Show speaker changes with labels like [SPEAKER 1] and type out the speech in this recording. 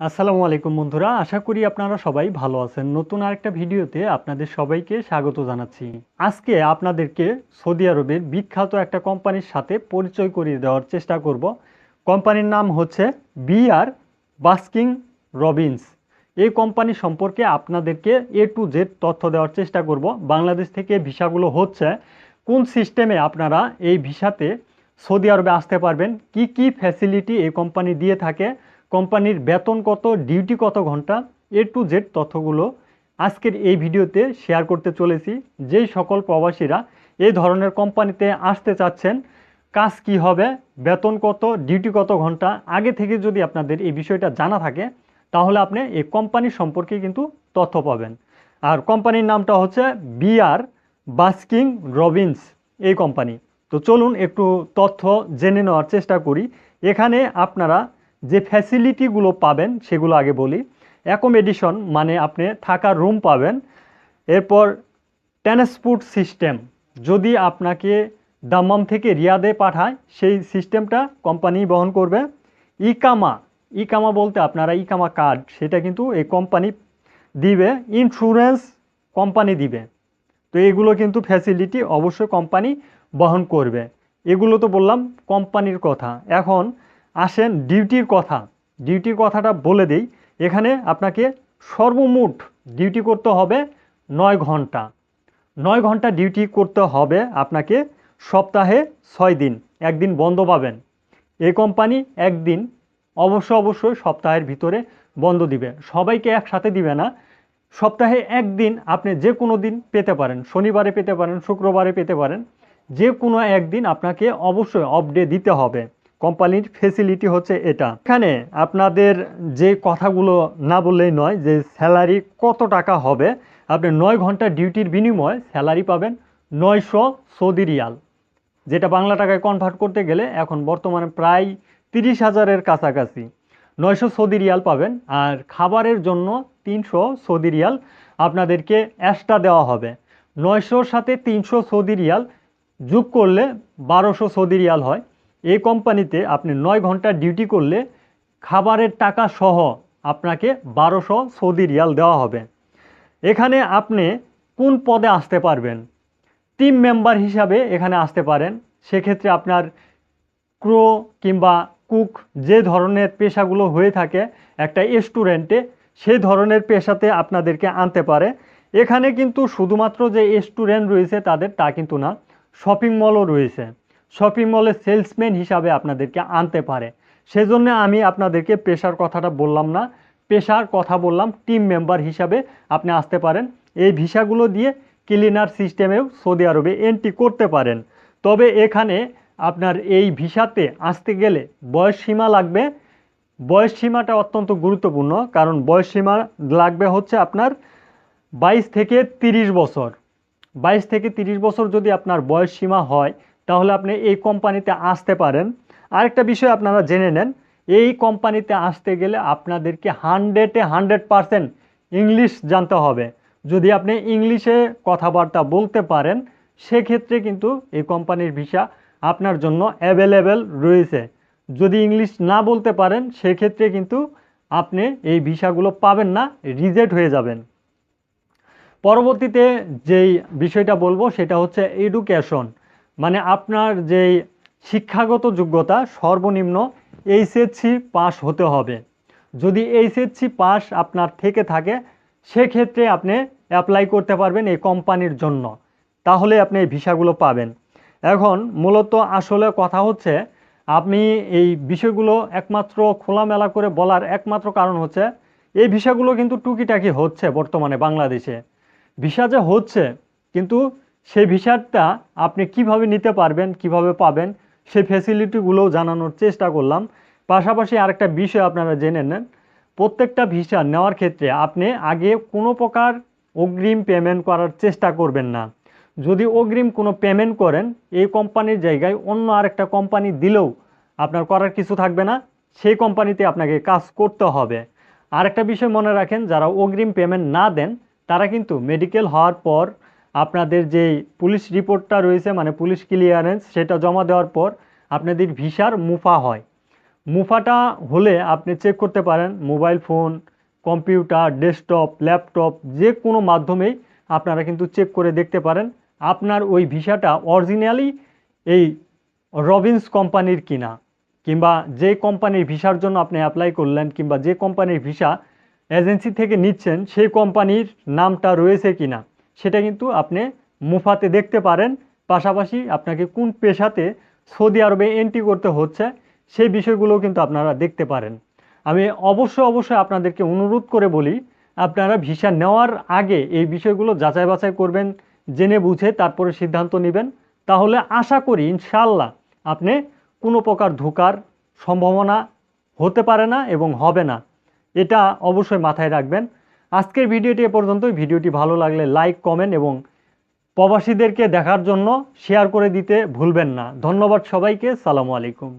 [SPEAKER 1] আসসালামু আলাইকুম বন্ধুরা, আশা করি আপনারা সবাই ভালো আছেন। নতুন আরেকটা ভিডিওতে আপনাদের সবাইকে স্বাগত জানাচ্ছি। আজকে আপনাদেরকে সৌদি আরবের বিখ্যাত একটা কোম্পানির সাথে পরিচয় করিয়ে দেওয়ার চেষ্টা করব। কোম্পানির নাম হচ্ছে বিআর বাস্কিং রবিন্স। এই কোম্পানি সম্পর্কে আপনাদেরকে এ টু জেড তথ্য দেওয়ার চেষ্টা করব। বাংলাদেশ থেকে ভিসাগুলো হচ্ছে, কোন সিস্টেমে আপনারা এই ভিসাতে সৌদি আরবে আসতে পারবেন, কি কি ফ্যাসিলিটি এই কোম্পানি দিয়ে থাকে কোম্পানির বেতন কত, ডিউটি কত ঘণ্টা, এ টু জেড তথ্যগুলো আজকের এই ভিডিওতে শেয়ার করতে চলেছি। যেই সকল প্রবাসীরা এই ধরনের কোম্পানিতে আসতে চাচ্ছেন, কাজ কি হবে, বেতন কত, ডিউটি কত ঘণ্টা, আগে থেকে যদি আপনাদের এই বিষয়টা জানা থাকে, তাহলে আপনি এই কোম্পানি সম্পর্কে কিন্তু তথ্য পাবেন। আর কোম্পানির নামটা হচ্ছে বিআর বাস্কিং রবিন্স এই কোম্পানি। তো চলুন একটু তথ্য জেনে নেওয়ার চেষ্টা করি। এখানে আপনারা যে ফ্যাসিলিটিগুলো পাবেন, সেগুলো আগে বলি। অ্যাকোমেডিশন মানে আপনি থাকার রুম পাবেন। এরপর ট্রান্সপোর্ট সিস্টেম যদি আপনাকে দাম্মাম থেকে রিয়াদে পাঠায়, সেই সিস্টেমটা কোম্পানি বহন করবে। ইকামা ইকামা বলতে আপনারা ইকামা কার্ড সেটা কিন্তু এই কোম্পানি দিবে ইন্স্যুরেন্স কোম্পানি দিবে। তো এগুলো কিন্তু ফ্যাসিলিটি অবশ্যই কোম্পানি বহন করবে। এগুলো তো বললাম কোম্পানির কথা। এখন আসেন ডিউটির কথা। ডিউটির কথাটা বলে দিই। এখানে আপনাকে সর্বমোট ডিউটি করতে হবে নয় ঘণ্টা। নয় ঘণ্টা ডিউটি করতে হবে আপনাকে সপ্তাহে ছয় দিন, একদিন বন্ধ পাবেন। এই কোম্পানি একদিন অবশ্য অবশ্যই সপ্তাহের ভিতরে বন্ধ দিবে। সবাইকে একসাথে দিবে না। সপ্তাহে একদিন আপনি যে কোনো দিন পেতে পারেন। শনিবারে পেতে পারেন, শুক্রবারে পেতে পারেন। যে কোনো একদিন আপনাকে অবশ্যই অফ ডে দিতে হবে। কোম্পানির ফেসিলিটি হচ্ছে এটা। এখানে আপনাদের যে কথাগুলো না বললেই নয়, যে স্যালারি কত টাকা হবে, আপনি নয় ঘণ্টা ডিউটির বিনিময়ে স্যালারি পাবেন নয়শো সৌদি রিয়াল, যেটা বাংলা টাকায় কনভার্ট করতে গেলে এখন বর্তমানে প্রায় তিরিশ হাজারের কাছাকাছি। নয়শো সৌদি রিয়াল পাবেন, আর খাবারের জন্য তিনশো সৌদি রিয়াল আপনাদেরকে এক্সট্রা দেওয়া হবে। নয়শোর সাথে তিনশো সৌদি রিয়াল যোগ করলে বারোশো সৌদি রিয়াল হয়। এই কোম্পানিতে আপনি নয় ঘণ্টা ডিউটি করলে খাবারের টাকা সহ আপনাকে বারোশো সৌদি রিয়াল দেওয়া হবে। এখানে আপনি কোন পদে আসতে পারবেন? টিম মেম্বার হিসাবে এখানে আসতে পারেন। সেক্ষেত্রে আপনার ক্রো কিংবা কুক যে ধরনের পেশাগুলো হয়ে থাকে, একটা রেস্টুরেন্টে সেই ধরনের পেশাতে আপনাদেরকে আনতে পারে। এখানে কিন্তু শুধুমাত্র যে রেস্টুরেন্ট রয়েছে তাদের তা কিন্তু না, শপিং মলও রয়েছে। শপিং মলে সেলসম্যান হিসাবে আপনাদেরকে আনতে পারে। সেজন্য আমি আপনাদেরকে পেশার কথাটা বললাম না। পেশার কথা বললাম টিম মেম্বার হিসাবে আপনি আসতে পারেন। এই ভিসাগুলো দিয়ে ক্লিনার সিস্টেমেও সৌদি আরবে এন্ট্রি করতে পারেন। তবে এখানে আপনার এই ভিসাতে আসতে গেলে বয়স সীমা লাগবে। বয়স সীমাটা অত্যন্ত গুরুত্বপূর্ণ, কারণ বয়স সীমা লাগবে হচ্ছে আপনার বাইশ থেকে তিরিশ বছর। বাইশ থেকে তিরিশ বছর যদি আপনার বয়স সীমা হয় তাহলে আপনি এই কোম্পানিতে আসতে পারেন। আরেকটা বিষয় আপনারা জেনে নেন, এই কোম্পানিতে আসতে গেলে আপনাদেরকে হান্ড্রেডে হান্ড্রেড পারসেন্ট ইংলিশ জানতে হবে। যদি আপনি ইংলিশে কথাবার্তা বলতে পারেন, সেক্ষেত্রে কিন্তু এই কোম্পানির ভিসা আপনার জন্য অ্যাভেলেবেল রয়েছে। যদি ইংলিশ না বলতে পারেন, সেক্ষেত্রে কিন্তু আপনি এই ভিসাগুলো পাবেন না, রিজেক্ট হয়ে যাবেন। পরবর্তীতে যেই বিষয়টা বলব, সেটা হচ্ছে এডুকেশন মানে আপনার যেই শিক্ষাগত যোগ্যতা সর্বনিম্ন এইচএসসি পাস হতে হবে। যদি এইচএসসি পাস আপনার থেকে থাকে, সেক্ষেত্রে আপনি অ্যাপ্লাই করতে পারবেন এই কোম্পানির জন্য। তাহলে আপনি এই ভিসাগুলো পাবেন। এখন মূলত আসলে কথা হচ্ছে, আপনি এই বিষয়গুলো একমাত্র খোলামেলা করে বলার একমাত্র কারণ হচ্ছে, এই ভিসাগুলো কিন্তু টুকিটাকি হচ্ছে বর্তমানে বাংলাদেশে। ভিসা যে হচ্ছে, কিন্তু সেই ভিসাটা আপনি কীভাবে নিতে পারবেন, কীভাবে পাবেন, সেই ফ্যাসিলিটিগুলোও জানানোর চেষ্টা করলাম। পাশাপাশি আরেকটা বিষয় আপনারা জেনে নেন, প্রত্যেকটা ভিসা নেওয়ার ক্ষেত্রে আপনি আগে কোনো প্রকার অগ্রিম পেমেন্ট করার চেষ্টা করবেন না। যদি অগ্রিম কোনো পেমেন্ট করেন, এই কোম্পানির জায়গায় অন্য আরেকটা কোম্পানি দিলেও আপনার করার কিছু থাকবে না, সেই কোম্পানিতে আপনাকে কাজ করতে হবে। আরেকটা বিষয় মনে রাখেন, যারা অগ্রিম পেমেন্ট না দেন, তারা কিন্তু মেডিকেল হওয়ার পর আপনাদের যে পুলিশ রিপোর্টটা রয়েছে মানে পুলিশ ক্লিয়ারেন্স, সেটা জমা দেওয়ার পর আপনাদের ভিসার মুফা হয়। মুফাটা হলে আপনি চেক করতে পারেন mobile phone computer desktop laptop যে কোনো মাধ্যমেই আপনারা কিন্তু চেক করে দেখতে পারেন, আপনার ওই ভিসাটা অরিজিনালি এই রবিন্স কোম্পানির কিনা, কিংবা যে কোম্পানির ভিসার জন্য আপনি অ্যাপ্লাই করলেন, কিংবা যে কোম্পানির ভিসা এজেন্সি থেকে নিচ্ছেন, সেই কোম্পানির নামটা রয়েছে কিনা। সেটা কিন্তু আপনি মুফাতে দেখতে পারেন। পাশাপাশি আপনাকে কোন পেশাতে সৌদি আরবে এন্ট্রি করতে হচ্ছে, সেই বিষয়গুলো কিন্তু আপনারা দেখতে পারেন। আমি অবশ্যই অবশ্যই আপনাদেরকে অনুরোধ করে বলি, আপনারা ভিসা নেওয়ার আগে এই বিষয়গুলো যাচাই বাছাই করবেন, জেনে বুঝে তারপরে সিদ্ধান্ত নেবেন। তাহলে আশা করি ইনশাল্লাহ আপনি কোনো প্রকার ধোকার সম্ভাবনা হতে পারে না এবং হবে না। এটা অবশ্যই মাথায় রাখবেন। আজকের ভিডিওটি এ পর্যন্তই। ভিডিওটি ভালো লাগলে লাইক, কমেন্ট এবং প্রবাসীদেরকে দেখার জন্য শেয়ার করে দিতে ভুলবেন না। ধন্যবাদ সবাইকে। সালামু আলাইকুম।